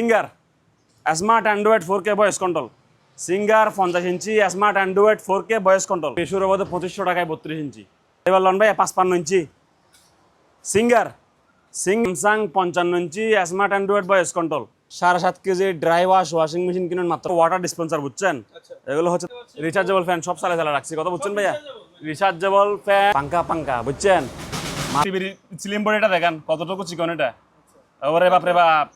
Singer smart Android four K voice control Singer পঞ্চাশ ইঞ্চি smart Android four K voice control বেশুর বাদে পঁচিশশো টাকায় বত্রিশ ইঞ্চি এবার লন ভাই পাঁচপান্ন ইঞ্চি সিঙ্গার স্যামসাং পঞ্চান্ন ইঞ্চি স্মার্ট অ্যান্ড্রয়েড ভয়েস কন্ট্রোল সাড়ে সাত KG dry wash washing machine কিনুন মাত্র ওয়াটার ডিসপেন্সার বুঝছেন এগুলো হচ্ছে রিচার্জেবল ফ্যান সব সালে চালা রাখছি কথা বুঝছেন ভাইয়া রিচার্জেবল ফ্যান পাঙ্কা পাঙ্কা বুঝছেন টিভির স্লিম বডিটা দেখেন কতটুকু চিকন এটা এবারে বাপরে বাপ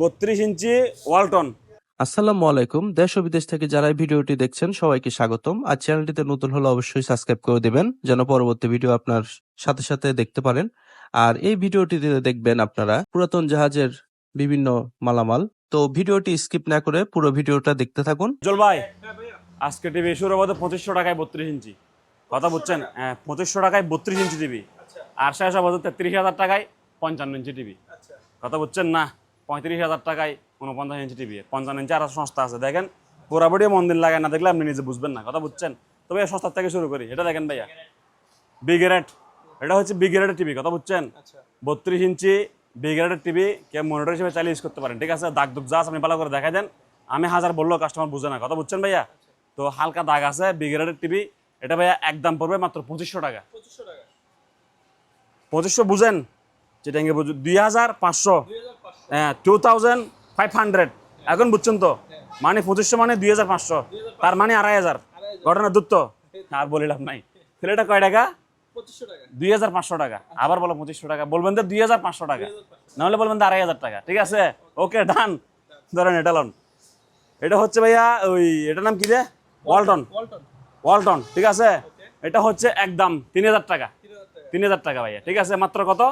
বত্রিশ ইঞ্চি ওয়ালটন। আসসালামু আলাইকুম। দেশ ও বিদেশ থেকে যারা এই ভিডিওটি দেখছেন সবাইকে স্বাগতম। আর চ্যানেলটিতে নতুন হলে অবশ্যই সাবস্ক্রাইব করে দেবেন যেন পরবর্তী ভিডিও আপনার সাথে সাথে দেখতে পারেন। আর এই ভিডিওটিতে দেখবেন আপনারা পুরাতন জাহাজের বিভিন্ন মালামাল। তো ভিডিওটি স্কিপ না করে পুরো ভিডিওটা দেখতে থাকুন। জল ভাই আজকে টিভি শুরু হবে পঁচিশশো টাকায় বত্রিশ ইঞ্চি। কথা বুঝছেন? হ্যাঁ পঁচিশশো টাকায় বত্রিশ ইঞ্চি টিভি আর শেষ হবে তেত্রিশ হাজার টাকায় পঞ্চান্ন ইঞ্চি টিভি কথা বুঝছেন না? পঁয়ত্রিশ হাজার টাকায় উনপঞ্চাশ ইঞ্চি টিভি পঞ্চান্ন ইঞ্চি আর সংস্থা আছে। দেখেন পুরাপুরি মন্দির লাগায় না দেখলে আপনি নিজে বুঝবেন না কথা বুঝছেন? তবে সস্তার থেকে শুরু করি। এটা দেখেন ভাইয়া বিগেরেট এটা হচ্ছে বিগেরেটের টিভি কথা বুঝছেন? বত্রিশ ইঞ্চি বিগেরেটের টিভি কেউ মনিটর হিসেবে চালিয়ে ইউজ করতে পারেন ঠিক আছে? দাগ দুগ যা আপনি ভালো করে দেখা দেন। আমি হাজার বললেও কাস্টমার বুঝে না কথা বুঝছেন ভাইয়া? তো হালকা দাগ আছে বিগেরেটের টিভি এটা ভাইয়া একদম পড়বে মাত্র পঁচিশশো টাকা। পঁচিশশো বুঝেন? যেটা দুই হাজার পাঁচশো। হ্যাঁ টু থাউজেন্ড ফাইভ হান্ড্রেড এখন বুঝছেন তো? মানে পঁচিশশো মানে দুই হাজার পাঁচশো। তার মানে আড়াই হাজার। ঘটনা দূর আর বলিলাম নাই। ছেলেটা কয় টাকা? দুই হাজার পাঁচশো টাকা। আবার বলো পঁচিশশো টাকা। বলবেন তো দুই হাজার পাঁচশো টাকা। নাহলে বলবেন তো আড়াই হাজার টাকা। ঠিক আছে? ওকে ডান ধরেন এটা লন এটা হচ্ছে ভাইয়া ওই এটার নাম কি রে ওয়ালটন ওয়ালটন ঠিক আছে? এটা হচ্ছে একদম তিন হাজার টাকা। তিন হাজার টাকা। ভাইয়া। ঠিক আছে? মাত্র কত?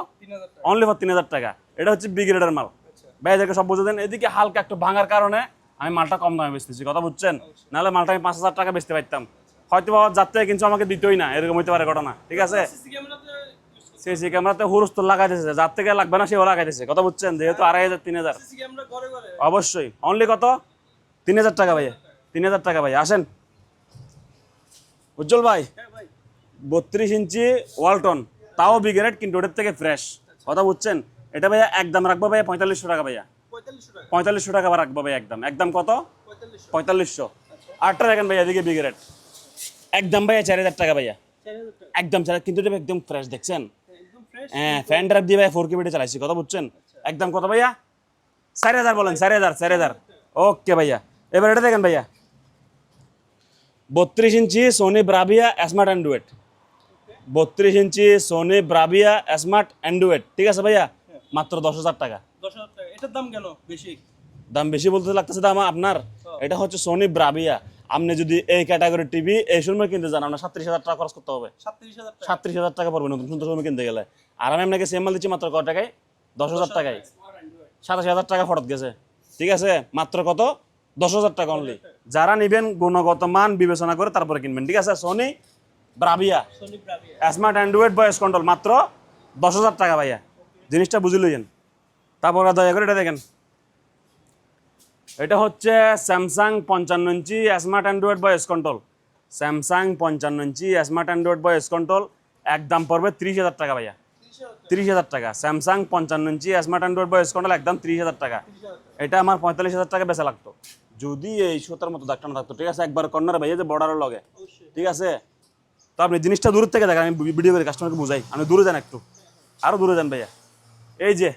অনলি ফর তিন হাজার টাকা। এটা হচ্ছে বি গ্রেডের মাল। ভাইয়াদেরকে সব বুঝে দেন। এদিকে হালকা একটু ভাঙার কারণে আমি মালটা কম দামে বেচতেছি কথা বুঝছেন? নাহলে মালটা আমি পাঁচ হাজার টাকা বেচতে পারতাম। হয়তো বা যার কিন্তু আমাকে দিতেই না এরকম হইতে পারে ঘটনা ঠিক আছে? সিসি ক্যামেরাতে হুরুস তো লাগাইতেছে যার থেকে লাগবে না সেও লাগাইতেছে কথা বুঝছেন? যেহেতু আড়াই হাজার তিন হাজার। অবশ্যই। অনলি কত? তিন হাজার টাকা ভাইয়া। তিন হাজার টাকা ভাই আসেন। উজ্জ্বল ভাই বত্রিশ ইঞ্চি ওয়ালটন তাও বিগ্রেড কিন্তু ওটার থেকে ফ্রেশ কথা বুঝছেন? এটা ভাইয়া একদম রাখব ভাইয়া পঁয়তাল্লিশশো টাকা ভাইয়া। পঁয়তাল্লিশশো টাকা। রাখব ভাইয়া একদম। একদম কত? পঁয়তাল্লিশশো। আটটা দেখেন ভাইয়া এদিকে বিগ্রেড একদম ভাইয়া চার হাজার টাকা ভাইয়া। একদম চার কিন্তু এটা একদম ফ্রেশ দেখছেন? হ্যাঁ ফ্যান ড্রাইভ দিয়ে ভাই ফোর কেবিটে চালাইছি কথা বুঝছেন? একদম কত ভাইয়া? চার হাজার বলেন চার হাজার চার হাজার। ওকে ভাইয়া। এবার এটা দেখেন ভাইয়া। বত্রিশ ইঞ্চি সোনি ব্রাভিয়া স্মার্ট অ্যান্ড্রয়েড বত্রিশ ইঞ্চি সোনি ব্রাভিয়া স্মার্ট অ্যান্ড্রয়েড ঠিক আছে ভাইয়া? মাত্র দশ হাজার টাকা। দশ হাজার টাকা। এটার দাম কেন বেশি? দাম বেশি বলতে লাগতেছে দাম আপনার। এটা হচ্ছে সোনি ব্রাভিয়া আপনি যদি এই ক্যাটাগরি টিভি এই সময় কিনতে যান আপনার সাতত্রিশ হাজার টাকা খরচ করতে হবে। সাতত্রিশ হাজার টাকা। পড়বে নতুন সুন্দর সময় কিনতে গেলে। আর আমি আপনাকে সেম মাল দিচ্ছি মাত্র কত টাকায়? দশ হাজার টাকায়। সাতাশ হাজার টাকা ফরত গেছে। ঠিক আছে? মাত্র কত? দশ হাজার টাকা অনলি যারা নিবেন গুণগত মান বিবেচনা করে তারপরে কিনবেন। ঠিক আছে? Sony Bravia Bravia smart Android voice control মাত্র দশ হাজার টাকা ভাইয়া। জিনিসটা বুঝে লইয়েন। তারপর দয়া করে এটা দেখেন। এটা হচ্ছে স্যামসাং পঞ্চান্ন ইঞ্চি smart Android voice control Samsung পঞ্চান্ন ইঞ্চি স্মার্ট অ্যান্ড্রয়েড ভয়েস কন্ট্রোল একদম পড়বে ত্রিশ হাজার টাকা ভাইয়া। তিরিশ হাজার টাকা। স্যামসাং পঞ্চান্ন ইঞ্চি স্মার্ট অ্যান্ড্রয়েড ভয়েস কন্ট্রোল একদম ত্রিশ হাজার টাকা। এটা আমার পঁয়তাল্লিশ হাজার টাকা বেচা লাগতো। যদি এই সুতার মতো দাগটা না থাকতো ঠিক আছে? একবার কর্নারে ভাইয়া যে বর্ডারের লগে। ঠিক আছে? তো আপনি জিনিসটা দূর থেকে দেখেন আমি ভিডিও করে কাস্টমারকে বুঝাই। আমি দূরে যান একটু। আরও দূরে যান ভাইয়া। এই যে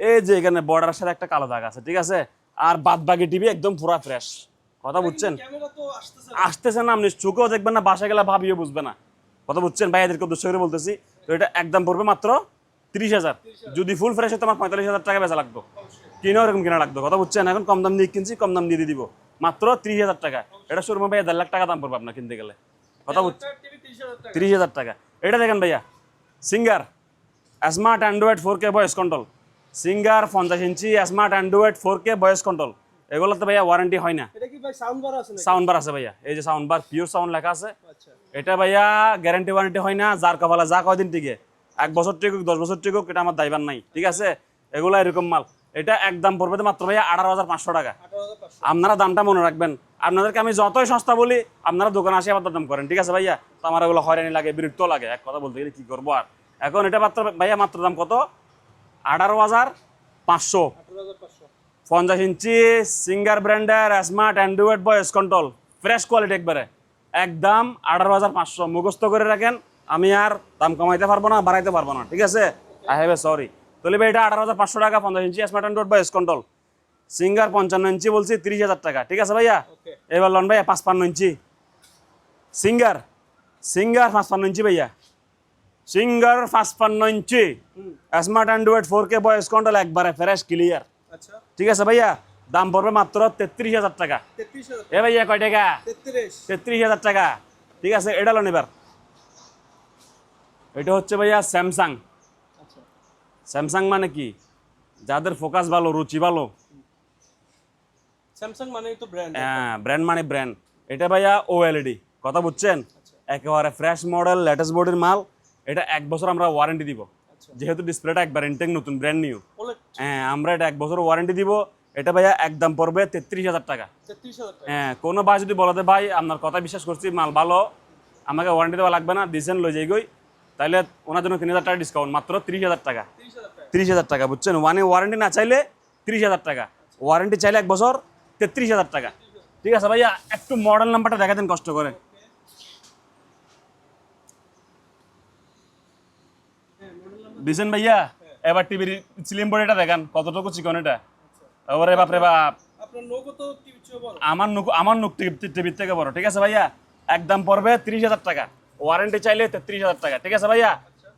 এই যে এখানে বর্ডারের সাথে একটা কালো দাগ আছে ঠিক আছে? আর বাদ বাকি টিভি একদম পুরা ফ্রেশ কথা বুঝছেন? আসতেছে না। আপনি চোখেও দেখবেন না বাসা গেলে ভাবিও বুঝবে না। কথা বুঝছেন? ভাইয়াদেরকে উদ্দেশ্য করে বলতেছি তো এটা একদম পড়বে মাত্র তিরিশ হাজার। যদি ফুল ফ্রেশ হতো আমার পঁয়তাল্লিশ হাজার টাকা বেচা লাগতো কিনেও এরকম কিনা লাগতো কথা বুঝছেন? এখন কম দাম দিয়ে কিনছি কম দাম দিয়ে দিয়ে দিব। মাত্র তিরিশ হাজার টাকা। এটা শোরুমে ভাইয়া দেড় লাখ টাকা দাম পড়বে আপনার কিনতে গেলে। কথা বুঝছেন তিরিশ হাজার টাকা। এটা দেখেন ভাইয়া Singer smart Android four K voice control Singer পঞ্চাশ ইঞ্চি smart Android four K voice control এগুলোতে ভাইয়া ওয়ারেন্টি হয় না। সাউন্ড বার আছে ভাইয়া। এই যে সাউন্ড বার পিওর সাউন্ড লেখা আছে। আচ্ছা। এটা ভাইয়া গ্যারান্টি ওয়ারেন্টি হয় না যার কপালে যা কয়দিন টিকে। এক বছর টিকুক দশ বছর টিকুক এটা আমার দায়বার নাই ঠিক আছে? এগুলো এরকম মাল। এটা একদম পড়বে মাত্র ভাইয়া আঠারো হাজার পাঁচশো টাকা। আপনারা দামটা মনে রাখবেন। আপনাদেরকে আমি যতই সস্তা বলি আপনারা দোকানে আসে আবার দাম করেন ঠিক আছে ভাইয়া? তো আমার এগুলো হয়রানি লাগে বিরক্ত লাগে। এক কথা বলতে গেলে কি করব আর? এখন এটা মাত্র ভাইয়া মাত্র দাম কত? আঠারো হাজার পাঁচশো। পঞ্চাশ ইঞ্চি সিঙ্গার ব্র্যান্ডের smart Android voice control fresh quality একবারে। একদম আঠারো হাজার পাঁচশো। মুখস্থ করে রাখেন আমি আর দাম কমাইতে পারব না বাড়াইতে পারব না ঠিক আছে? I have a sorry. তাহলে ভাই এটা আঠারো হাজার পাঁচশো টাকা পঞ্চাশ ইঞ্চি smart Android voice control. Singer পঞ্চান্ন ইঞ্চি বলছি তিরিশ হাজার টাকা ঠিক আছে ভাইয়া? এবার লন ভাইয়া পাঁচপান্ন ইঞ্চি। সিঙ্গার সিঙ্গার পাঁচপান্ন ইঞ্চি ভাইয়া। সিঙ্গার পাঁচপান্ন ইঞ্চি smart Android four K voice control একবারে ফ্রেশ ক্লিয়ার আচ্ছা। ঠিক আছে ভাইয়া? দাম পড়বে মাত্র তেত্রিশ হাজার টাকা। এ ভাইয়া কয় টাকা? তেত্রিশ। হাজার টাকা। ঠিক আছে এটা লোন এবার। এটা হচ্ছে ভাইয়া স্যামসাং আচ্ছা। স্যামসাং মানে কি? যাদের ফোকাস ভালো রুচি ভালো। স্যামসাং মানেই তো ব্র্যান্ড হ্যাঁ ব্র্যান্ড মানে ব্র্যান্ড এটা ভাইয়া ওএলইডি কথা বুঝছেন? একেবারে ফ্রেশ মডেল লেটেস্ট বডির মাল। এটা এক বছর আমরা ওয়ারেন্টি দিব। আচ্ছা। যেহেতু ডিসপ্লেটা একবার ইনটেক নতুন ব্র্যান্ড নিউ হ্যাঁ আমরা এটা এক বছর ওয়ারেন্টি দিব। এটা ভাইয়া একদম পড়বে তেত্রিশ হাজার টাকা। হ্যাঁ কোনো ভাই যদি বলতে ভাই আপনার কথা বিশ্বাস করছি মাল ভালো আমাকে ওয়ারেন্টি দেওয়া লাগবে না দিয়েছেন লই যাই গই তাহলে ওনার জন্য তিন হাজার টাকা ডিসকাউন্ট মাত্র তিরিশ হাজার টাকা। তিরিশ হাজার টাকা। তিরিশ হাজার টাকা বুঝছেন? ওয়ানে ওয়ারেন্টি না চাইলে তিরিশ হাজার টাকা। ওয়ারেন্টি চাইলে এক বছর তেত্রিশ হাজার টাকা। ঠিক আছে ভাইয়া একটু মডেল নাম্বারটা দেখা দেন কষ্ট করে। দিছেন ভাইয়া এবার টিভির স্লিম বডিটা দেখান কতটুকু চিকন এটা? এবারে বাপরে বাপ। আমার নুক আমার নুক টিভির থেকে বড় ঠিক আছে ভাইয়া? একদম পড়বে তিরিশ হাজার টাকা। ওয়ারেন্টি চাইলে তেত্রিশ হাজার টাকা ঠিক আছে ভাইয়া?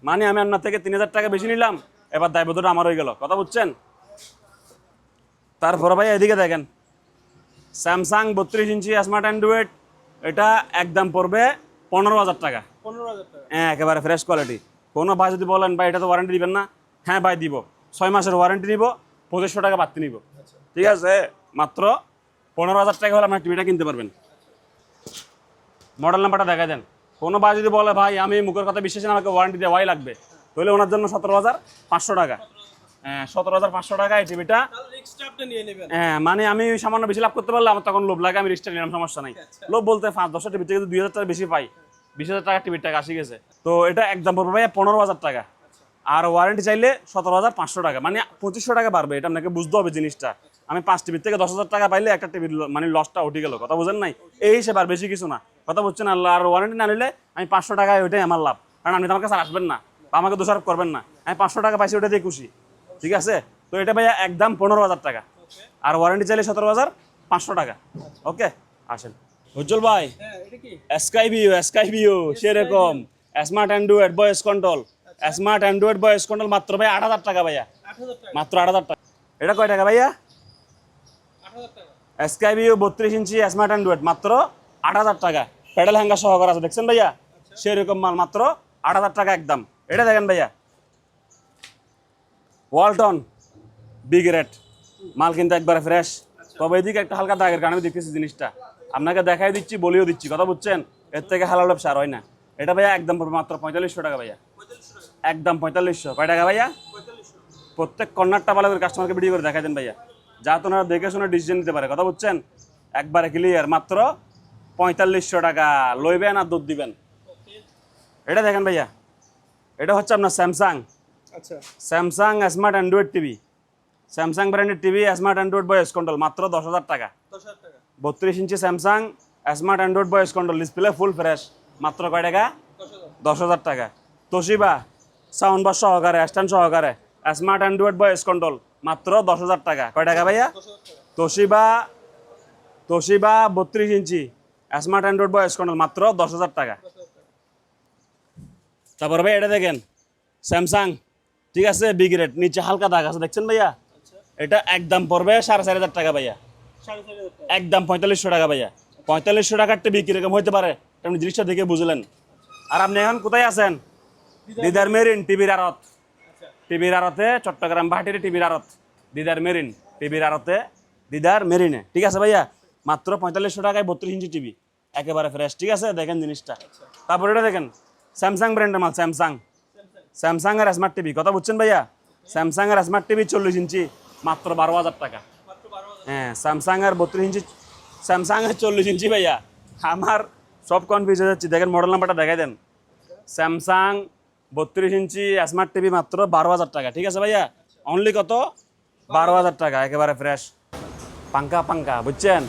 মানে আমি আপনার থেকে তিন হাজার টাকা বেশি নিলাম এবার দায়বদ্ধটা আমার হয়ে গেল কথা বুঝছেন? তারপরে ভাইয়া এদিকে দেখেন স্যামসাং বত্রিশ ইঞ্চি স্মার্ট অ্যান্ড্রয়েড এটা একদম পড়বে পনেরো হাজার টাকা। পনেরো হাজার টাকা। হ্যাঁ একেবারে ফ্রেশ কোয়ালিটি কোনো ভাই যদি বলেন ভাই এটা তো ওয়ারেন্টি দিবেন না? হ্যাঁ ভাই দিব। ছয় মাসের ওয়ারেন্টি নিব পঁচিশশো টাকা বাড়তি নিব। ঠিক আছে? মাত্র পনেরো হাজার টাকা হলে আপনার টিভিটা কিনতে পারবেন। মডেল নাম্বারটা দেখা দেন। কোনো ভাই যদি বলে ভাই আমি মুখের কথা বিশ্বাস না আমাকে ওয়ারেন্টি দেওয়াই লাগবে। তাহলে ওনার জন্য সতেরো হাজার পাঁচশো টাকা। হ্যাঁ সতেরো হাজার পাঁচশো টাকা এই টিভিটা। তাহলে রিক্সটা আপনি নিয়ে নেবেন। হ্যাঁ মানে আমি সামান্য বেশি লাভ করতে পারলে আমার তখন লোভ লাগে আমি রিস্টার নিলাম সমস্যা নাই। লোভ বলতে পাঁচ দশটা টিভির থেকে দুই হাজার টাকা বেশি পাই বিশ হাজার টাকা টিভির টাকা আসি গেছে। তো এটা একদম পড়বে ভাই পনেরো হাজার টাকা। আর ওয়ারেন্টি চাইলে সতেরো হাজার পাঁচশো টাকা মানে পঁচিশশো টাকা বাড়বে, এটা আপনাকে বুঝতে হবে জিনিসটা। আমি পাঁচ টিভির থেকে দশ হাজার টাকা পাইলে একটা টিভির মানে লসটা উঠে গেল, কথা বুঝেন নাই? এই হিসেবে আর বেশি কিছু না, কথা বুঝছেন? আল্লাহ আর ওয়ারেন্টি না নিলে আমি পাঁচশো টাকায় ওইটাই আমার লাভ, কারণ আপনি তো আমার কাছে আসবেন না বা আমাকে দোষারোপ করবেন না, আমি পাঁচশো টাকা পাইছি ওটা দিয়ে খুশি, ঠিক আছে? তো এটা ভাইয়া একদম পনেরো হাজার টাকা। আর ওয়ারেন্টি চাইলে সতেরো হাজার পাঁচশো টাকা ওকে আসেন। উজ্জ্বল ভাই স্কাই ভিউ সেরকম smart Android voice control smart Android voice control মাত্র ভাই আট হাজার টাকা ভাইয়া। মাত্র আট হাজার টাকা। এটা কয় টাকা ভাইয়া? ভিউ বত্রিশ ইঞ্চি স্মার্ট অ্যান্ড্রয়েড মাত্র আট হাজার টাকা। প্যাডেল হ্যাঙ্গার সহকার আছে দেখছেন ভাইয়া? সেরকম মাল মাত্র আট হাজার টাকা একদম। এটা দেখেন ভাইয়া। ওয়ালটন বিগ রেট মাল কিন্তু একবারে ফ্রেশ তবে এদিকে একটা হালকা দাগের কারণে আমি দেখতেছি জিনিসটা। আপনাকে দেখাই দিচ্ছি বলিও দিচ্ছি কথা বুঝছেন? এর থেকে হালাল ব্যবসা আর হয় না। এটা ভাইয়া একদম পড়বে মাত্র পঁয়তাল্লিশশো টাকা ভাইয়া। একদম পঁয়তাল্লিশশো। কয় টাকা ভাইয়া? প্রত্যেক কর্নারটা ভালো করে কাস্টমারকে ভিডিও করে দেখাই দেন ভাইয়া। যা তো ওনারা দেখে শুনে ডিসিশন নিতে পারে কথা বুঝছেন? একবারে ক্লিয়ার মাত্র পঁয়তাল্লিশশো টাকা। লইবেন আর দুধ দিবেন। এটা দেখেন ভাইয়া। এটা হচ্ছে আপনার স্যামসাং আচ্ছা। Samsung smart Android TV Samsung ব্র্যান্ডের TV smart Android voice control মাত্র দশ হাজার টাকা। বত্রিশ ইঞ্চি Samsung smart Android voice control display full fresh মাত্র কয় টাকা? দশ হাজার। টাকা। তোশিবা সাউন্ড বাস সহকারে স্ট্যান্ড সহকারে স্মার্ট অ্যান্ড্রয়েড ভয়েস কন্ট্রোল মাত্র দশ হাজার টাকা। কয় টাকা ভাইয়া? তোশিবা তোশিবা বত্রিশ ইঞ্চি স্মার্ট অ্যান্ড্রয়েড ভয়েস কন্ট্রোল মাত্র দশ হাজার টাকা। তারপর ভাই এটা দেখেন স্যামসাং ঠিক আছে বিগ রেট নিচে হালকা দাগ আছে দেখছেন ভাইয়া? এটা একদম পড়বে সাড়ে চার হাজার টাকা ভাইয়া। একদম পঁয়তাল্লিশশো টাকা ভাইয়া। পঁয়তাল্লিশশো টাকার টিভি কীরকম হতে পারে আপনি জিনিসটা দেখে বুঝলেন। আর আপনি এখন কোথায় আছেন? দিদার মেরিন, টিভির আড়ত। টিভির আড়তে, চট্টগ্রাম বাহাটির টিভির আড়ত। দিদার মেরিন, টিভির আড়তে, দিদার মেরিনে। ঠিক আছে ভাইয়া? মাত্র পঁয়তাল্লিশশো টাকায় বত্রিশ ইঞ্চি টিভি। একেবারে ফ্রেশ ঠিক আছে? দেখেন জিনিসটা। তারপর এটা দেখেন স্যামসাং ব্র্যান্ডের মাল স্যামসাং স্যামসাং এর স্মার্ট টিভি কথা বুঝছেন ভাইয়া? স্যামসাং এর স্মার্ট টিভি চল্লিশ ইঞ্চি। মাত্র বারো হাজার টাকা। হ্যাঁ স্যামসাং এর বত্রিশ ইঞ্চি স্যামসাং এর চল্লিশ ইঞ্চি ভাইয়া। আমার সব কনফিউজ হয়ে যাচ্ছি। দেখেন মডেল নাম্বারটা দেখাই দেন। স্যামসাং বত্রিশ ইঞ্চি স্মার্ট টিভি মাত্র বারো হাজার টাকা। ঠিক আছে ভাইয়া? অনলি কত? বারো হাজার টাকা একেবারে ফ্রেশ পাঙ্কা পাঙ্কা বুঝছেন?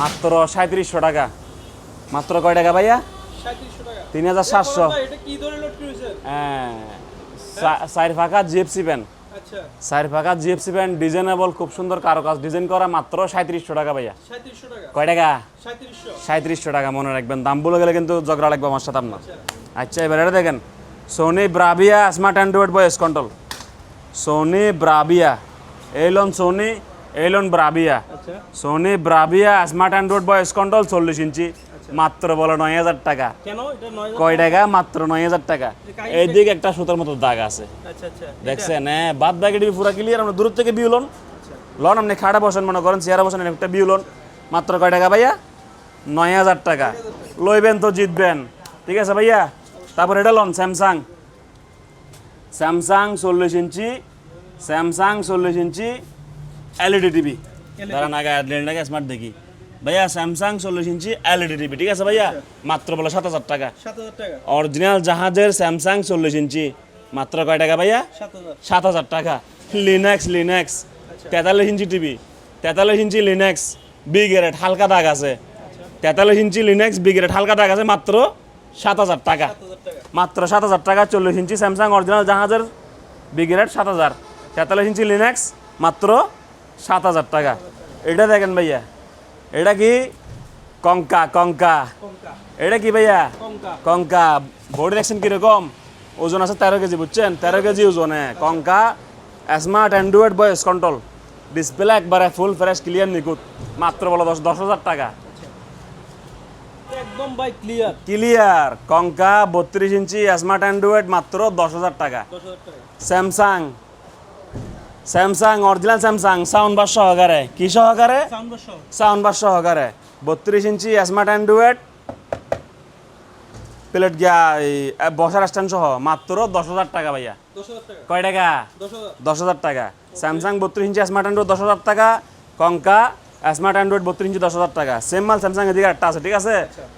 মাত্র সাঁত্রিশশো টাকা। মাত্র কয় টাকা ভাইয়া? তিন হাজার সাতশো। হ্যাঁ চার ফাঁকা জিএফসি প্যান আচ্ছা চার ফাঁকা জিএফসি প্যান ডিজাইনেবল খুব সুন্দর কারও কাজ ডিজাইন করা মাত্র সাঁত্রিশশো টাকা ভাইয়া। কয় টাকা? সাঁত্রিশশো। টাকা মনে রাখবেন। দাম বলে গেলে কিন্তু ঝগড়া লাগবে আমার সাথে আপনার। আচ্ছা। এবার এটা দেখেন। Sony Bravia smart Android voice control Sony Bravia এইলন Sony এইলন ব্রাভিয়া আচ্ছা। Sony Bravia smart Android voice control চল্লিশ ইঞ্চি। মাত্র বলো নয় হাজার টাকা। কয় টাকা? মাত্র নয় হাজার টাকা। এইদিকে একটা সুতার মতো দাগ আছে। আচ্ছা আচ্ছা। দেখছেন? হ্যাঁ বাদ বাকি টিভি পুরা ক্লিয়ার আমরা দূর থেকে বিউ লন লন আপনি খাড়া বসেন মনে করেন চেয়ারে বসেন একটা বিউ লন মাত্র কয় টাকা ভাইয়া? নয় হাজার টাকা। লইবেন তো জিতবেন। ঠিক আছে ভাইয়া? তারপর এটা লন স্যামসাং স্যামসাং চল্লিশ ইঞ্চি স্যামসাং চল্লিশ ইঞ্চি এলইডি টিভি দাঁড়ান আগে আগে স্মার্ট দেখি। ভাইয়া স্যামসাং চল্লিশ ইঞ্চি এলইডি টিভি ঠিক আছে ভাইয়া? মাত্র বলো সাত হাজার টাকা। অরিজিনাল জাহাজের স্যামসাং চল্লিশ ইঞ্চি। মাত্র কয় টাকা ভাইয়া? সাত হাজার। টাকা। লিনাক্স লিনাক্স তেতাল্লিশ ইঞ্চি টিভি তেতাল্লিশ ইঞ্চি লিনাক্স বিগ রেট হালকা দাগ আছে। তেতাল্লিশ ইঞ্চি লিনাক্স বিগ রেট হালকা দাগ আছে মাত্র সাত হাজার টাকা। সাত হাজার টাকা। মাত্র সাত হাজার টাকা চল্লিশ ইঞ্চি স্যামসাং অরিজিনাল জাহাজের বিগ রেট সাত হাজার। তেতাল্লিশ ইঞ্চি লিনাক্স মাত্র সাত হাজার টাকা। এটা দেখেন ভাইয়া। এটা কি? কঙ্কা কঙ্কা। এটা কি ভাইয়া? কঙ্কা। বডি দেখছেন কীরকম? ওজন আছে তেরো কেজি বুঝছেন? তেরো কেজি ওজনে কঙ্কা smart Android voice control display একবারে ফুল ফ্রেশ ক্লিয়ার নিখুঁত। মাত্র বলো দশ দশ হাজার টাকা। একদম ভাই ক্লিয়ার ক্লিয়ার কঙ্কা বত্রিশ ইঞ্চি স্মার্ট অ্যান্ড্রয়েড মাত্র দশ হাজার টাকা। দশ হাজার টাকা। Samsung Samsung original Samsung sound bar সহকারে। কি সহকারে? সাউন্ড বার সহকারে। বত্রিশ ইঞ্চি স্মার্ট অ্যান্ড্রয়েড প্লেট গিয়া বসার স্ট্যান্ড সহ মাত্র দশ হাজার টাকা ভাইয়া। কয় টাকা? দশ হাজার। টাকা। স্যামসাং বত্রিশ ইঞ্চি স্মার্ট অ্যান্ড্রয়েড দশ হাজার টাকা। কঙ্কা স্মার্ট অ্যান্ড্রয়েড বত্রিশ ইঞ্চি দশ হাজার টাকা। সেম মাল স্যামসাং এদিকে একটা আছে ঠিক আছে?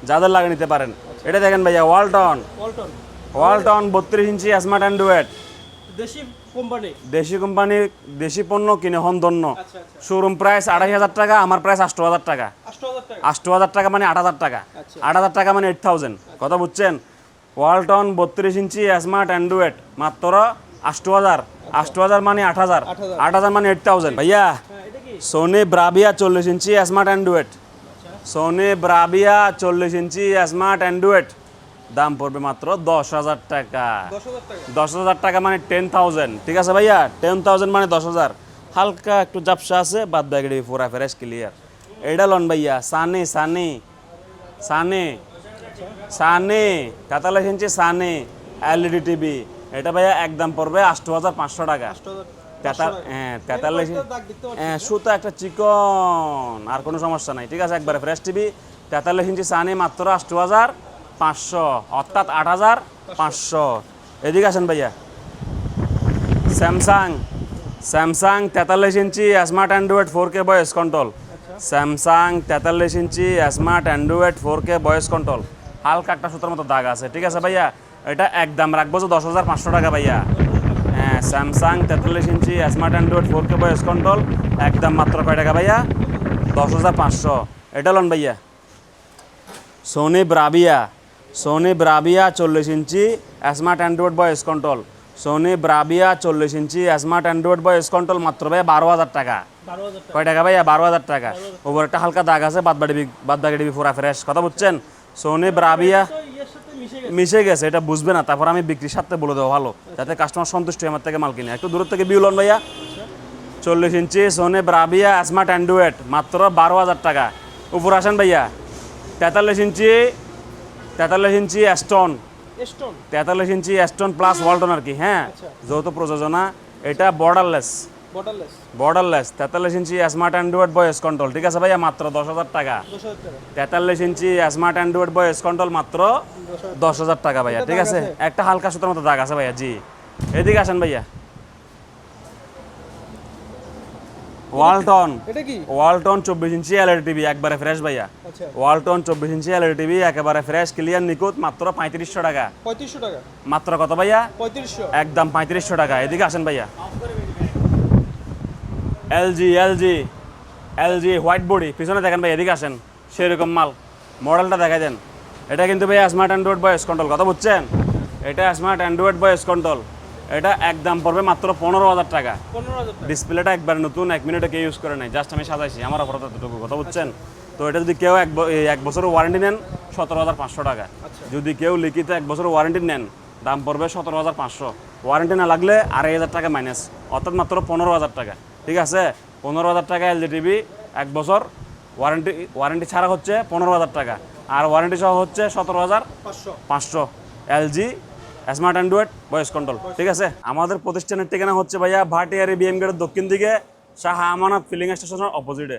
যাদের লাগে নিতে পারেন। এটা দেখেন ভাইয়া ওয়ালটন ওয়ালটন বত্রিশ ইঞ্চি স্মার্ট অ্যান্ড্রয়েড দেশি দেশি কোম্পানি দেশি পণ্য কিনে হন দন্য আচ্ছা আচ্ছা। শোরুম প্রাইস আড়াই হাজার টাকা আমার প্রাইস আষ্ট হাজার টাকা। আষ্ট হাজার টাকা? মানে আট হাজার টাকা। আচ্ছা। আট হাজার টাকা মানে এইট থাউজেন্ড কথা বুঝছেন? ওয়ালটন বত্রিশ ইঞ্চি স্মার্ট অ্যান্ড্রয়েড মাত্র আষ্ট হাজার। আষ্ট হাজার মানে আট হাজার। আট হাজার। মানে এইট থাউজেন্ড ভাইয়া হ্যাঁ সোনি ব্রাভিয়া চল্লিশ ইঞ্চি স্মার্ট অ্যান্ড্রয়েড সোনি ব্রাভিয়া চল্লিশ ইঞ্চি স্মার্ট অ্যান্ড্রয়েড দাম পড়বে মাত্র দশ হাজার টাকা। দশ হাজার টাকা। মানে টেন থাউজেন্ড ঠিক আছে ভাইয়া? টেন থাউজেন্ড মানে দশ হাজার। হালকা একটু জাপসা আছে বাদ ব্যাগড়ি পুরা ফ্রেশ ক্লিয়ার এটা লন ভাইয়া সানে সানে সানি সানি কাতালা কিনছি সানি এলইডি টিভি। এটা ভাইয়া একদম পড়বে আষ্ট হাজার পাঁচশো টাকা। হ্যাঁ তেতাল্লিশ। হ্যাঁ সুতো একটা চিকন। আর কোনো সমস্যা নাই। ঠিক আছে একবারে ফ্রেশ টিভি তেতাল্লিশ ইঞ্চি সানি মাত্র আষ্ট হাজার পাঁচশো, অর্থাৎ আট হাজার পাঁচশো। এদিকে আসেন ভাইয়া। স্যামসাং স্যামসাং তেতাল্লিশ ইঞ্চি smart Android four K voice control Samsung তেতাল্লিশ ইঞ্চি smart Android four K voice control হালকা একটা সুতোর মতো দাগ আছে, ঠিক আছে ভাইয়া? এটা একদম রাখব যে দশ হাজার পাঁচশো টাকা ভাইয়া। হ্যাঁ স্যামসাং তেতাল্লিশ ইঞ্চি smart Android four K voice control একদম মাত্র কয় টাকা ভাইয়া? দশ হাজার পাঁচশো। এটা লন ভাইয়া। সোনি ব্রাভিয়া সোনি ব্রাবিয়া চল্লিশ ইঞ্চি smart Android voice control Sony Bravia চল্লিশ ইঞ্চি স্মার্ট অ্যান্ড্রয়েড ভয়েস কন্ট্রোল মাত্র ভাই বারো হাজার টাকা। কয় টাকা ভাইয়া? বারো হাজার টাকা। ওপর একটা হালকা দাগ আছে বাদ বাড়ি বাদ বাকি ডিবি পুরা ফ্রেশ কথা বুঝছেন? সোনি সাথে মিশে গেছে। এটা বুঝবে না। তারপর আমি বিক্রির সাথে বলে দেবো ভালো। যাতে কাস্টমার সন্তুষ্ট হয় আমার থেকে মাল কিনে। একটু দূর থেকে বিউলন ভাইয়া। চল্লিশ ইঞ্চি সোনি ব্রাবিয়া স্মার্ট অ্যান্ড্রয়েড মাত্র বারো হাজার টাকা। উপর আসেন ভাইয়া। তেতাল্লিশ ইঞ্চি তেতাল্লিশ ইঞ্চি স্টোন স্টোন তেতাল্লিশ ইঞ্চি স্টোন প্লাস ওয়ালটন আর কি হ্যাঁ। আচ্ছা। যৌথ প্রযোজনা। এটা বর্ডারলেস বর্ডারলেস তেতাল্লিশ ইঞ্চি স্মার্ট অ্যান্ড্রয়েড ভয়েস কন্ট্রোল ঠিক আছে ভাইয়া? মাত্র দশ হাজার টাকা। তেতাল্লিশ ইঞ্চি স্মার্ট অ্যান্ড্রয়েড ভয়েস কন্ট্রোল মাত্র দশ হাজার টাকা ভাইয়া ঠিক আছে? একটা হালকা সুতোর মতো দাগ আছে ভাইয়া জি। এদিকে আসেন ভাইয়া। ওয়ালটন। এটা কি? ওয়ালটন চব্বিশ ইঞ্চি এলইডি টিভি একবারে ফ্রেশ ভাইয়া। আচ্ছা। ওয়ালটন চব্বিশ ইঞ্চি এলইডি টিভি একেবারে ফ্রেশ ক্লিয়ার নিখুঁত মাত্র পঁয়ত্রিশশো টাকা। পঁয়ত্রিশশো টাকা? মাত্র কত ভাইয়া? পঁয়ত্রিশশো। একদম পঁয়ত্রিশশো টাকা। এদিকে আসেন ভাইয়া। LG LG LG white body. পিছনে দেখেন ভাই এদিকে আসেন। সেরকম মাল। মডেলটা দেখাই দেন। এটা কিন্তু ভাই স্মার্ট অ্যান্ড্রয়েড ভয়েস কন্ট্রোল কথা বুঝছেন? এটা স্মার্ট অ্যান্ড্রয়েড ভয়েস কন্ট্রোল এটা একদম পড়বে মাত্র পনেরো হাজার টাকা। ডিসপ্লেটা একবার নতুন এক মিনিটে কেউ ইউজ করে নাই। জাস্ট আমি সাজাইছি আমার অপরাধ এতটুকু কথা বুঝছেন? তো এটা যদি কেউ এক এক বছরের ওয়ারেন্টি নেন সতেরো হাজার পাঁচশো টাকা। যদি কেউ লিখিত এক বছরের ওয়ারেন্টি নেন দাম পড়বে সতেরো হাজার পাঁচশো। ওয়ারেন্টি না লাগলে আড়াই হাজার টাকা মাইনাস অর্থাৎ মাত্র পনেরো হাজার টাকা। ঠিক আছে? পনেরো হাজার টাকা এলজি টিভি এক বছর ওয়ারেন্টি ওয়ারেন্টি ছাড়া হচ্ছে পনেরো হাজার টাকা। আর ওয়ারেন্টি সহ হচ্ছে সতেরো হাজার পাঁচশো। পাঁচশো। LG smart Android voice control ঠিক আছে? আমাদের প্রতিষ্ঠানের ঠিকানা হচ্ছে ভাইয়া ভাটিয়ারি বিএম গেটের দক্ষিণ দিকে শাহ আমানা ফিলিং স্টেশনের অপোজিটে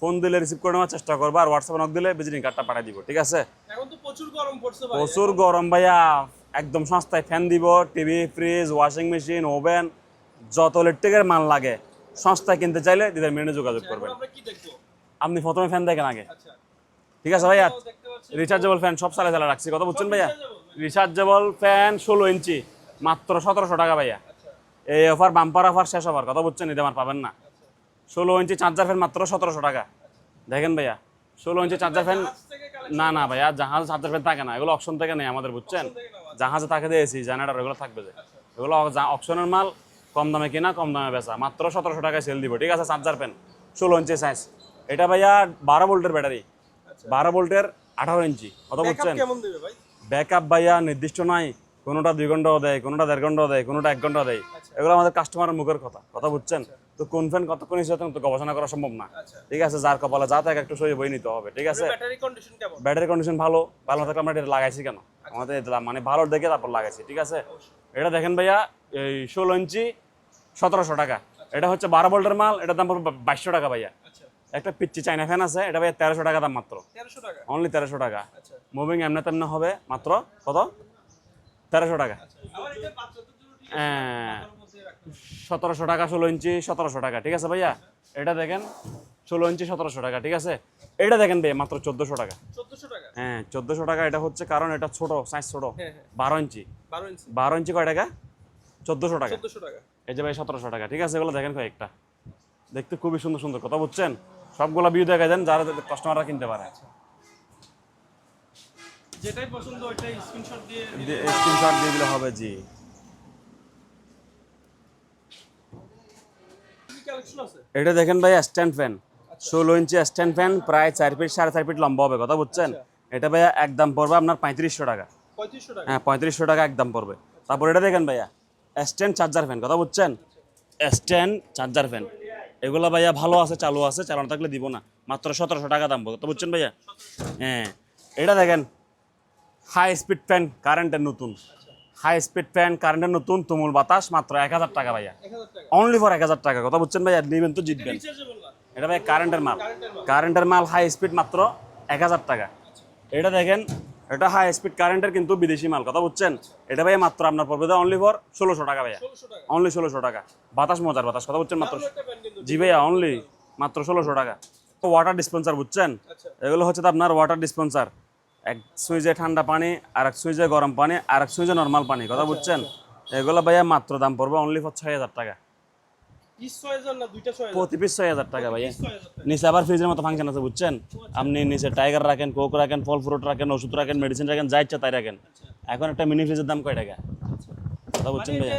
ফোন দিলে রিসিভ করে নেওয়ার চেষ্টা করব আর হোয়াটসঅ্যাপ নক দিলে ভিজিটিং কার্ডটা পাঠিয়ে দিব ঠিক আছে? প্রচুর গরম ভাইয়া একদম সস্তায় ফ্যান দিব TV fridge washing machine oven যত ইলেকট্রিকের মাল লাগে সস্তায় কিনতে চাইলে দিদের মেনে যোগাযোগ করবেন। আমরা কি দেখব? আপনি প্রথমে ফ্যান দেখেন আগে। আচ্ছা। ঠিক আছে ভাইয়া? রিচার্জেবল ফ্যান সব সালে সালে রাখছি। কথা বুঝছেন ভাইয়া? রিচার্জেবল ফ্যান ষোলো ইঞ্চি মাত্র সতেরোশো টাকা ভাইয়া। এই অফার বাম্পার অফার শেষ অফার কথা বুঝছেন এটা আমার পাবেন না। ষোলো ইঞ্চি চার্জার ফ্যান মাত্র সতেরোশো টাকা। দেখেন ভাইয়া ষোলো ইঞ্চি চার্জার ফ্যান থেকে না না ভাইয়া জাহাজ চার্জার ফ্যান থাকে না এগুলো অপশন থেকে নেই আমাদের বুঝছেন? থেকে জাহাজে তাকে দিয়েছি জেনারেটর এগুলো থাকবে যে। এগুলো অপশনের মাল কম দামে কিনা কম দামে বেচা মাত্র সতেরোশো টাকায় সেল দিব ঠিক আছে চার্জার ফ্যান ষোলো ইঞ্চি সাইজ এটা ভাইয়া বারো ভোল্টের ব্যাটারি বারো ভোল্টের আঠারো ইঞ্চি কথা বুঝছেন? ব্যাকআপ ভাইয়া নির্দিষ্ট নাই কোনোটা দুই ঘন্টাও দেয় কোনোটা দেড় ঘন্টাও দেয় কোনোটা এক ঘণ্টা দেয় এগুলো আমাদের কাস্টমারের মুখের কথা কথা বুঝছেন? তো কোন ফ্যান কতক্ষণ হিসেবে তো গবেষণা করা সম্ভব না। আচ্ছা। ঠিক আছে যার কপালে যা থাকে একটু সই বই নিতে হবে ঠিক আছে? ব্যাটারি কন্ডিশন ভালো ভালো থাকলে আমরা এটা লাগাইছি কেন? আমাদের এটা মানে ভালো দেখে তারপর লাগাইছি ঠিক আছে? এটা দেখেন ভাইয়া এই ষোলো ইঞ্চি সতেরোশো টাকা। এটা হচ্ছে বারো ভোল্টের মাল এটার দাম পড়বে বাইশশো টাকা ভাইয়া। আচ্ছা একটা পিচ্ছি চাইনা ফ্যান আছে এটা ভাইয়া তেরোশো টাকা দাম মাত্র। তেরোশো টাকা? অনলি তেরোশো টাকা। আচ্ছা। মুভিং এমনি তেমনি হবে মাত্র কত? তেরোশো টাকা। জন্য ঠিক হ্যাঁ। সতেরোশো টাকা ষোলো ইঞ্চি সতেরোশো টাকা ঠিক আছে ভাইয়া? এটা দেখেন ষোলো ইঞ্চি সতেরোশো টাকা ঠিক আছে? এটা দেখেন ভাইয়া মাত্র চোদ্দোশো টাকা। হ্যাঁ চোদ্দোশো টাকা এটা হচ্ছে কারণ এটা ছোট সাইজ ছোট। হ্যাঁ হ্যাঁ। বারো ইঞ্চি। বারো ইঞ্চি। কয় টাকা? চোদ্দোশো টাকা। চোদ্দশো টাকা। এই যে ভাই সতেরোশো টাকা ঠিক আছে? এগুলো দেখেন কয়েকটা দেখতে খুবই সুন্দর সুন্দর কথা বুঝছেন? সবগুলো ভিউ দেখা দেন যারা কাস্টমাররা কিনতে পারে। যেটাই পছন্দ ওইটাই স্ক্রিনশট দিয়ে স্ক্রিনশট দিয়ে দিলে হবে জি। এটা দেখেন ভাই স্ট্যান্ড ফ্যান ষোলো ইঞ্চি স্ট্যান্ড ফ্যান প্রায় চার ফিট সাড়ে চার ফিট লম্বা হবে কথা বুঝছেন? এটা ভাইয়া একদম পড়বে আপনার পঁয়ত্রিশশো টাকা। পঁয়ত্রিশশো টাকা? হ্যাঁ পঁয়ত্রিশশো টাকা একদম পড়বে। তারপর এটা দেখেন ভাইয়া স্ট্যান্ড চার্জার ফ্যান কথা বুঝছেন? স্ট্যান্ড চার্জার ফ্যান এগুলো ভাইয়া ভালো আছে চালু আছে চালানো থাকলে দিব না। মাত্র সতেরোশো টাকা দাম কথা বুঝছেন ভাইয়া? হ্যাঁ। এটা দেখেন হাই স্পিড ফ্যান কারেন্টের নতুন। হাই স্পিড ফ্যান কারেন্টের নতুন তুমুল বাতাস মাত্র এক হাজার টাকা ভাইয়া। অনলি ফর এক হাজার টাকা। কথা বুঝছেন ভাইয়া? নেবেন তো জিতবেন। এটা ভাই কারেন্টের মাল। কারেন্টের মাল। কারেন্টের মাল হাই স্পিড মাত্র এক হাজার টাকা। এটা দেখেন এটা হাই স্পিড কারেন্টের কিন্তু বিদেশি মাল কথা বুঝছেন? এটা ভাই মাত্র আপনার পড়বে অনলি ফর ষোলোশো টাকা ভাইয়া। অনলি ষোলোশো টাকা। বাতাস মজার বাতাস কথা বুঝছেন মাত্র? জি ভাইয়া অনলি মাত্র ষোলোশো টাকা। তো ওয়াটার ডিসপেন্সার বুঝছেন? আচ্ছা। এগুলো হচ্ছে তো আপনার ওয়াটার ডিসপেন্সার এক সুইজে ঠান্ডা পানি আর এক সুইজে গরম পানি আর এক সুইজে নর্মাল পানি কথা বুঝছেন? এগুলো ভাইয়া মাত্র দাম পড়বে অনলি ফর ছয় হাজার টাকা। প্রতি পিস ছয় হাজার টাকা ভাইয়া। ছয় হাজার টাকা। নিচে আবার ফ্রিজের মতো ফাংশন আছে বুঝছেন? আপনি নিচে টাইগার রাখেন কোক রাখেন ফল ফ্রুট রাখেন ওষুধ রাখেন মেডিসিন রাখেন যা ইচ্ছা তাই রাখেন। এখন একটা মিনি ফ্রিজের দাম কয় টাকা? কথা বুঝছেন মানে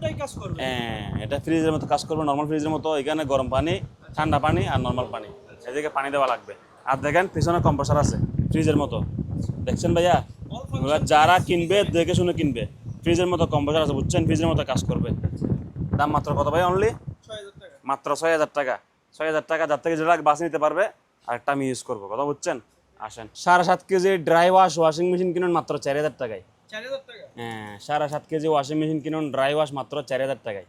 ভাইয়া কাজ করবে? হ্যাঁ এটা ফ্রিজের মতো কাজ করবে নর্মাল ফ্রিজের মতো এখানে গরম পানি ঠান্ডা পানি আর নর্মাল পানি। এদিকে পানি দেওয়া লাগবে। আর দেখেন পিছনে কম্প্রেসার আছে ফ্রিজের মতো। দেখছেন ভাইয়া? যারা কিনবে দেখে শুনে কিনবে। ফ্রিজের মতো কম্প্রেসার আছে বুঝছেন? ফ্রিজের মতো কাজ করবে। দাম মাত্র কত ভাই অনলি মাত্র ছয় হাজার টাকা। ছয় হাজার টাকা যার থেকে যেটা বাস নিতে পারবে আর একটা আমি ইউজ করব কথা বুঝছেন? আসেন। সাড়ে সাত KG dry wash washing machine কিনুন মাত্র চার হাজার টাকায়। হ্যাঁ সাড়ে সাত কেজি ওয়াশিং মেশিন কিনুন ড্রাই ওয়াশ মাত্র চার হাজার টাকায়।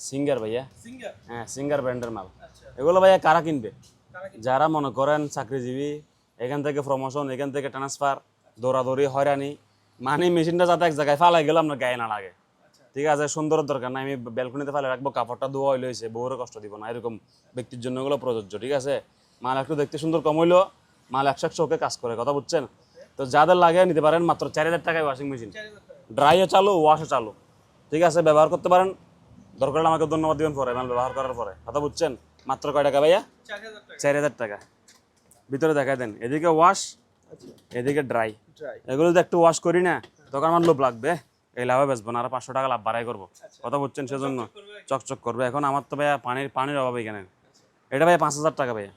সিঙ্গার ভাইয়া। হ্যাঁ সিঙ্গার ব্র্যান্ডের মাল। আচ্ছা। এগুলো ভাইয়া কারা কিনবে? যারা মনে করেন চাকরিজীবী এখান থেকে প্রমোশন এখান থেকে ট্রান্সফার দৌড়াদৌড়ি হয়রানি মানে মেশিনটা যাতে এক জায়গায় ফালাই গেলে আপনার গায়ে না লাগে। ঠিক আছে সুন্দর দরকার নাই আমি ব্যালকনিতে ফেলে রাখব কাপড়টা ধোয়া হইলে হয়েছে বউরে কষ্ট দিব না এরকম ব্যক্তির জন্য এগুলো প্রযোজ্য ঠিক আছে? মাল একটু দেখতে সুন্দর কম হইল মাল একশো একশো ওকে কাজ করে কথা বুঝছেন? তো যাদের লাগে নিতে পারেন মাত্র চার হাজার টাকায় ওয়াশিং মেশিন ড্রাইও চালু ওয়াশও চালু ঠিক আছে? ব্যবহার করতে পারেন দরকার আমাকে ধন্যবাদ দিবেন পরে মাল ব্যবহার করার পরে কথা বুঝছেন? মাত্র কয় টাকা ভাইয়া? চার হাজার টাকা। ভিতরে দেখা দেন এদিকে ওয়াশ আচ্ছা। এদিকে ড্রাই এগুলো যদি একটু ওয়াশ করি না তখন আমার লোভ লাগবে। লাভে বেচবো না আর পাঁচশো টাকা লাভ বাড়াই করব। কথা বুঝছেন সেজন্য। চকচক করবে। এখন আমার তো ভাইয়া পানির পানির অভাব এখানে। এটা ভাইয়া পাঁচ হাজার টাকা ভাইয়া।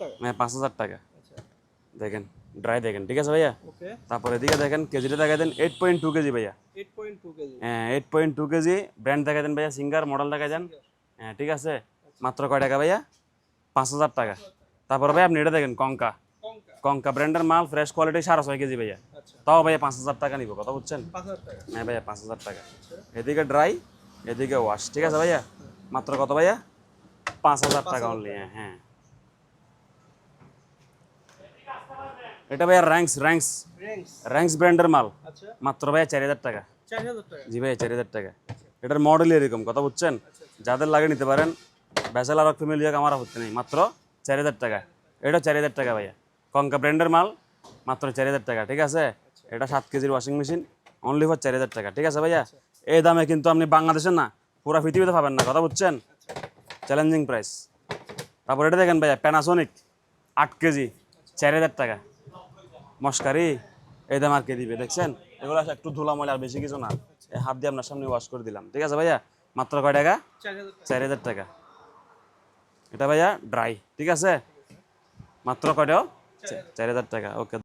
টাকা? হ্যাঁ পাঁচ হাজার টাকা। আচ্ছা। দেখেন ড্রাই দেখেন ঠিক আছে ভাইয়া? তারপর এদিকে দেখেন কেজিটা দেখা দেন এইট পয়েন্ট টু কেজি ভাইয়া। হ্যাঁ eight point two KG. Brand দেখা দেন ভাইয়া সিঙ্গার মডেল দেখা দেন। হ্যাঁ ঠিক আছে? মাত্র কয় টাকা ভাইয়া? পাঁচ হাজার টাকা। তারপর ভাই আপনি এটা দেখেন কঙ্কা। কঙ্কা। ব্র্যান্ডের মাল ফ্রেশ কোয়ালিটি সাড়ে ছয় কেজি ভাইয়া। আচ্ছা তাও ভাইয়া পাঁচ হাজার টাকা নিব কথা বুঝছেন? হ্যাঁ ভাইয়া পাঁচ হাজার টাকা। এদিকে ড্রাই এদিকে ওয়াশ ঠিক আছে ভাইয়া? মাত্র কত ভাইয়া? পাঁচ হাজার টাকা অনলি হ্যাঁ এটা ভাইয়া র্যাঙ্কস র্যাঙ্কস র্যাঙ্কস ব্র্যান্ডের মাল। আচ্ছা। মাত্র ভাইয়া চার হাজার টাকা। চার হাজার টাকা। জি ভাইয়া চার হাজার টাকা। এটার মডেল এরকম কথা বুঝছেন? যাদের লাগে নিতে পারেন। ব্যাচেলার অফ ফ্যামিলি হোক আমার হচ্ছে নেই মাত্র চার হাজার টাকা। এটা চার হাজার টাকা ভাইয়া। কঙ্কা ব্র্যান্ডের মাল মাত্র চার হাজার টাকা ঠিক আছে? এটা সাত কেজির ওয়াশিং মেশিন অনলি ফর চার হাজার টাকা ঠিক আছে ভাইয়া? এই দামে কিন্তু আপনি বাংলাদেশের না পুরো পৃথিবীতে পাবেন না কথা বুঝছেন? চ্যালেঞ্জিং প্রাইস তারপর এটা দেখেন ভাইয়া প্যানাসোনিক আট কেজি চার হাজার টাকা। মস্কারি এই দাম আর কে দিবে দেখছেন? এগুলো একটু ধুলা ময়লা আর বেশি কিছু না। এই হাত দিয়ে আপনার সামনে ওয়াশ করে দিলাম ঠিক আছে ভাইয়া? মাত্র কয় টাকা? চার হাজার টাকা। চার হাজার টাকা। এটা ভাইয়া ড্রাই ঠিক আছে? মাত্র কয়টা চার হাজার টাকা ওকে